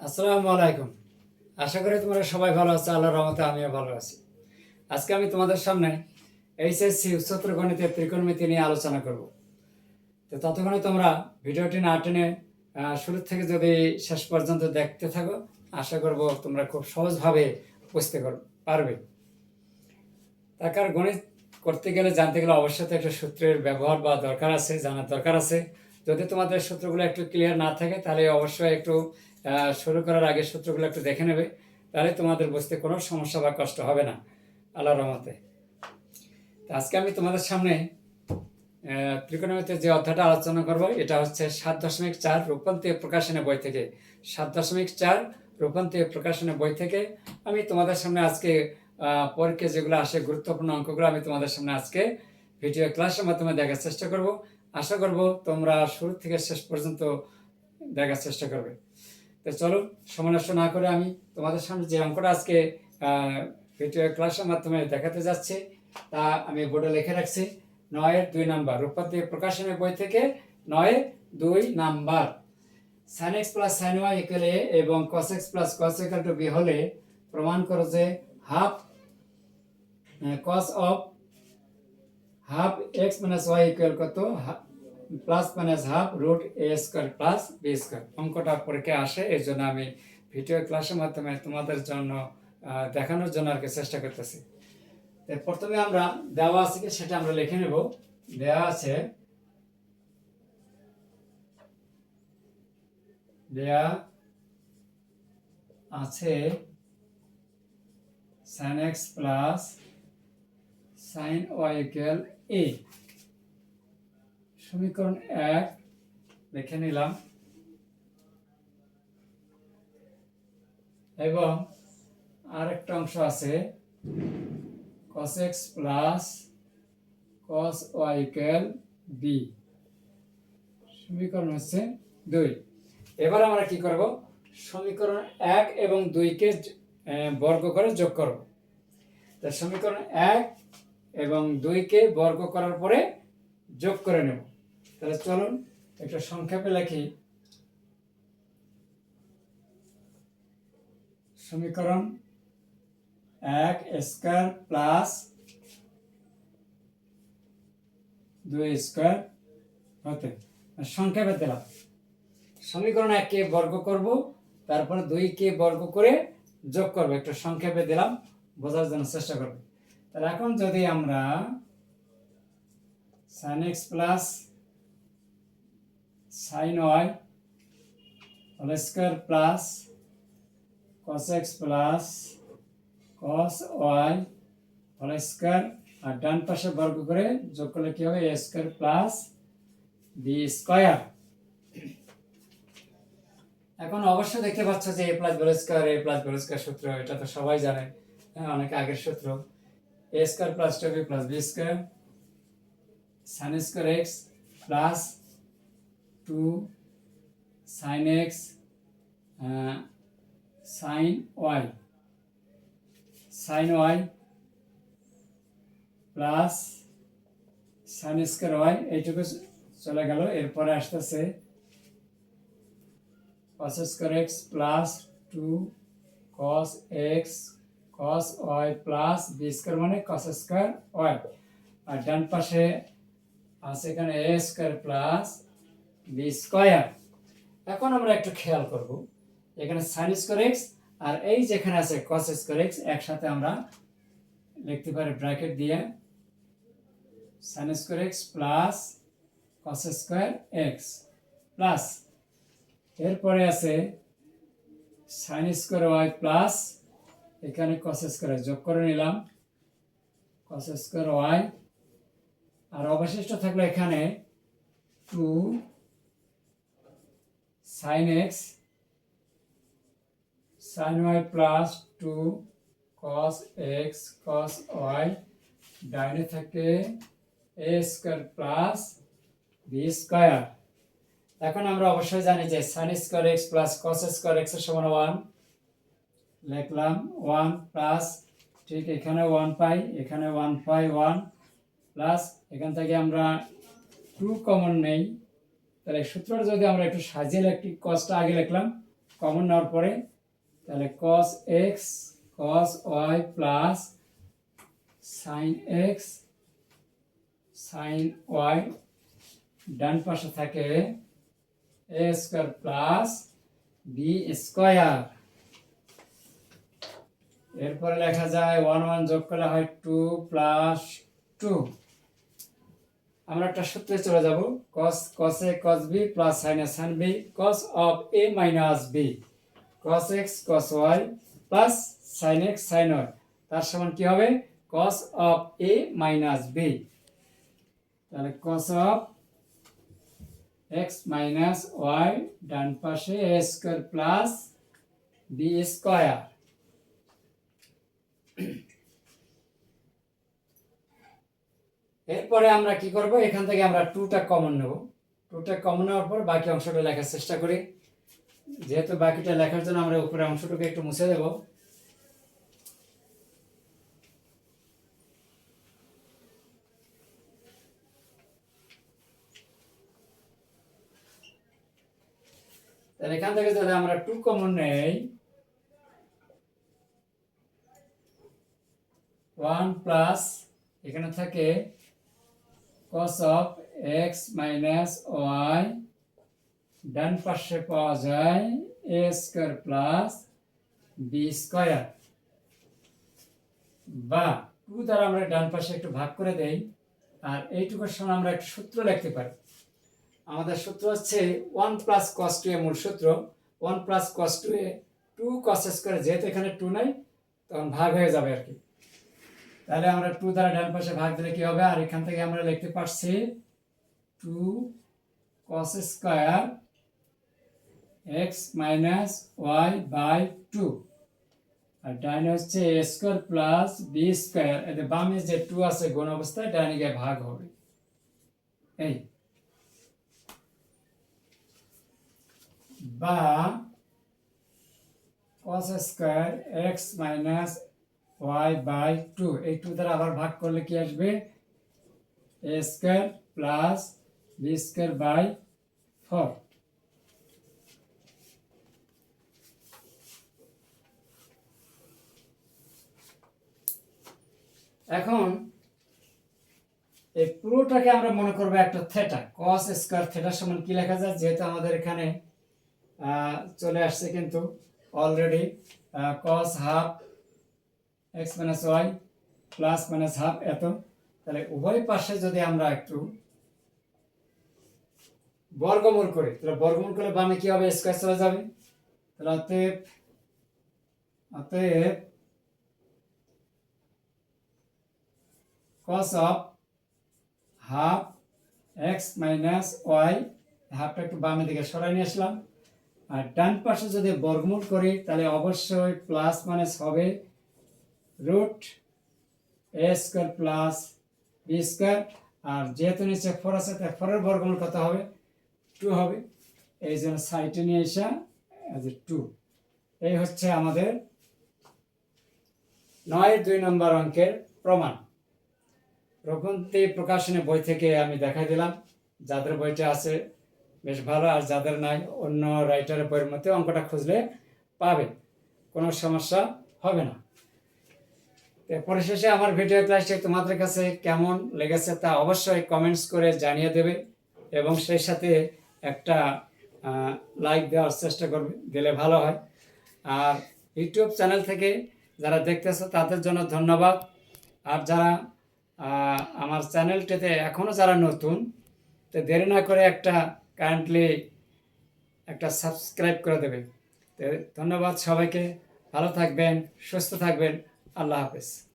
আসসালামু আলাইকুম। আশা করি তোমরা সবাই ভালো আছো, আল্লাহর রহমতে আমিও ভালো আছি। আজকে আমি তোমাদের সামনে এইচএসসি উচ্চতর গণিতের ত্রিকোণমিতি নিয়ে আলোচনা করব। তো ততক্ষণে তোমরা ভিডিওটি না টেনে শুরু থেকে যদি শেষ পর্যন্ত দেখতে থাকো, আশা করব তোমরা খুব সহজভাবে বুঝতে পারবে। তার গণিত করতে গেলে জানতে গেলে অবশ্যই তো একটা সূত্রের ব্যবহার বা দরকার আছে, জানার দরকার আছে। যদি তোমাদের সূত্রগুলো একটু ক্লিয়ার না থাকে, তাহলে অবশ্যই একটু শুরু করার আগে সূত্রগুলো একটু দেখে নেবে তাহলে তোমাদের বুঝতে কোনো সমস্যা বা কষ্ট হবে না আল্লাহ রহমতে। আজকে আমি তোমাদের সামনে আহ, ত্রিকোণমিতির যে অধ্যায়টা আলোচনা করব এটা হচ্ছে সাত দশমিক চার রূপান্তর প্রকাশনের বই থেকে। সাত দশমিক চার রূপান্তর প্রকাশনের বই থেকে আমি তোমাদের সামনে আজকে পরীক্ষা যেগুলো আসে গুরুত্বপূর্ণ অঙ্কগুলো আমি তোমাদের সামনে আজকে ভিডিও ক্লাসের মাধ্যমে দেখার চেষ্টা করব। আশা করব তোমরা শুরু থেকে শেষ পর্যন্ত দেখার চেষ্টা করবে। তো চলো সময় নষ্ট না করে আমি তোমাদের সামনে যে অঙ্কটা আজকে ভিডিও ক্লাসের মাধ্যমে দেখাতে যাচ্ছি, তা আমি বোর্ডে লিখে রাখছি। নয়ের দুই নাম্বার রূপান্তী প্রকাশনের বই থেকে নয়ের দুই number. Sine x plus sine y equal a এবং cos x plus cos equal to b হলে প্রমাণ করো যে half cos of half x minus y equal কত? Plus minus half root a square plus b square অঙ্কটা পরীক্ষায় আসে এই জন্য আমি ভিডিও ক্লাসের মাধ্যমে তোমাদের জন্য দেখানোর জন্য আর কি চেষ্টা করতেছি। প্রথমে আমরা দেওয়া আছে কি সেটা আমরা লিখে নেব। দেওয়া আছে, দেয়া আছে sine x plus sine y equal a সমীকরণ এক লিখে নিলাম। এবং আরেকটা অংশ আছে, cos x plus cos equal b সমীকরণ হচ্ছে দুই। এবার আমরা কি করব? সমীকরণ এক এবং দুইকে বর্গ করে যোগ করব। তা সমীকরণ এক এবং দুইকে বর্গ করার পরে যোগ করে নেব। তাহলে চলুন একটা সংক্ষেপে লিখি। সমীকরণ এক স্কোয়ার প্লাস দুই স্কোয়ার হতে। সংক্ষেপে দিলাম। সমীকরণ এককে বর্গ করব, তারপরে দুইকে বর্গ করে যোগ করব। একটু সংক্ষেপে দিলাম, বোঝার জন্য চেষ্টা করব। তাহলে এখন যদি আমরা sine x plus sine y whole square plus cos x plus cos y whole square আর ডান পাশে বর্গ করে যোগ করলে কি হবে? A square plus b square. এখন অবশ্যই দেখতে পাচ্ছ যে এ প্লাস বল স্কোয়ার, এ প্লাস বল স্কোয়ার সূত্র, এটা তো সবাই জানে। হ্যাঁ অনেক আগের সূত্র। A square plus two b plus b square sine square x plus two sine x sine y sine y plus sine square y এইটুকু চলে গেল। এরপরে আসতেছে cos square x plus two cos x cos y plus b square মানে cos square y আর ডান পাশে আছে এখানে a square plus b square এখন আমরা একটু খেয়াল করব। এখানে সাইন স্কোয়ার এক্স আর এই যেখানে আছে cos স্কোয়ার এক্স একসাথে আমরা লিখতে পারি ব্র্যাকেট দিয়ে sine square x plus cos square x plus এরপরে আছে সাইন স্কোয়ার ওয়াই প্লাস এখানে cos স্কোয়ার যোগ করে নিলাম। cos স্কোয়ার ওয়াই আর অবশিষ্ট থাকল এখানে two sine x sine y plus two cos x cos y ডাইনে থাকে a square plus b square এখন আমরা অবশ্যই জানি যে sine square x plus cos square এক্সের সমান ওয়ান লিখলাম ওয়ান প্লাস ঠিক এখানে ওয়ান পাই, এখানে ওয়ান পাই ওয়ান প্লাস এখান থেকে আমরা টু কমন নেই। তাহলে সূত্রটা যদি আমরা একটু সাজিয়ে একটি কসটা আগে লিখলাম কমন নেওয়ার পরে, তাহলে cos x cos y plus sine x sine y ডান পাশে থাকে a square plus b square এরপরে লেখা যায় ওয়ান ওয়ান যোগ করা হয় টু প্লাস টু আমরা একটা সূত্রে চলে যাব। cos cos a, cos b plus sin a sin b, cos of a minus b, cos x, cos y plus sin x, sin y তার সমান কি হবে? cos of a minus b তাহলে cos of x minus y ডান পাশে a square plus b square এরপরে আমরা কি করব? এখান থেকে আমরা টুটা কমন নেব। টুটা কমন নেওয়ার পর বাকি অংশটা লেখার চেষ্টা করি। যেহেতু বাকিটা লেখার জন্য আমরা উপরে অংশটুকু একটু মুছে দেব। তাহলে এখান থেকে যদি আমরা টু কমন নেই। ওয়ান প্লাস এখানে থাকে cos of x minus y ডান পাশে পাওয়া যায় a square plus b square বা টু দ্বারা আমরা ডান পাশে একটু ভাগ করে দেই, আর এইটুকুর সঙ্গে আমরা একটা সূত্র লিখতে পারি। আমাদের সূত্র হচ্ছে one plus cos two a মূল সূত্র। One plus cos two a two cos square যেহেতু এখানে টু নাই, তখন ভাগ হয়ে যাবে আর কি। তাহলে আমরা টু দ্বারা ডান পাশে ভাগ দিলে কি হবে? আর এখান থেকে আমরা লিখতে পারছি two cos square x minus y by two আর ডাইনে হচ্ছে a square plus b square এতে বামে যে টু আছে, গুণ অবস্থায় ডাইনে গিয়ে ভাগ হবে। এই। বা cos square x minus y by two. এই টু দ্বারা আবার ভাগ করলে কি আসবে? A square plus b square by four. এখন এই পুরোটাকে আমরা মনে করব একটা থেটা কস স্কোয়ার থেটার সমান কি লেখা যায়? যেহেতু আমাদের এখানে চলে আসছে কিন্তু already cos half x minus y plus minus half এত। তাহলে উভয় পাশে যদি আমরা একটু বর্গমূল করি, তাহলে বর্গমূল করলে বামে কি হবে? স্কোয়ার চলে যাবে। তাহলে অতএব অতএব cos of half x minus y হাফটা একটু বামের দিকে সরাই নিয়ে আসলাম। আর ডান পাশে যদি বর্গমূল করি, তাহলে অবশ্যই প্লাস মাইনাস হবে root a square plus b square আর যেহেতু নিচে ফোর আছে, তাই ফোরের বর্গমূল কত হবে? টু হবে। এই জন্য সাইটে নিয়ে এসা টু এই হচ্ছে আমাদের নয় দুই নম্বর অঙ্কের প্রমাণ। রঘুন্তি প্রকাশনী বই থেকে আমি দেখাই দিলাম। যাদের বইটা আছে, বেশ ভালো, আর যাদের নাই, অন্য রাইটারের বইয়ের মধ্যে অঙ্কটা খুঁজলে পাবে। কোনো সমস্যা হবে না। তো পরিশেষে আমার ভিডিও ক্লাসটি তোমাদের কাছে কেমন লেগেছে তা অবশ্যই কমেন্টস করে জানিয়ে দেবে এবং সেই সাথে একটা লাইক দেওয়ার চেষ্টা করবে দিলে ভালো হয়। আর ইউটিউব চ্যানেল থেকে যারা দেখতেছো, তাদের জন্য ধন্যবাদ। আর যারা আমার চ্যানেলটিতে এখনও যারা নতুন, তো দেরি না করে একটা কারেন্টলি একটা সাবস্ক্রাইব করে দেবে। ধন্যবাদ সবাইকে। ভালো থাকবেন, সুস্থ থাকবেন। আল্লাহ হাফেজ।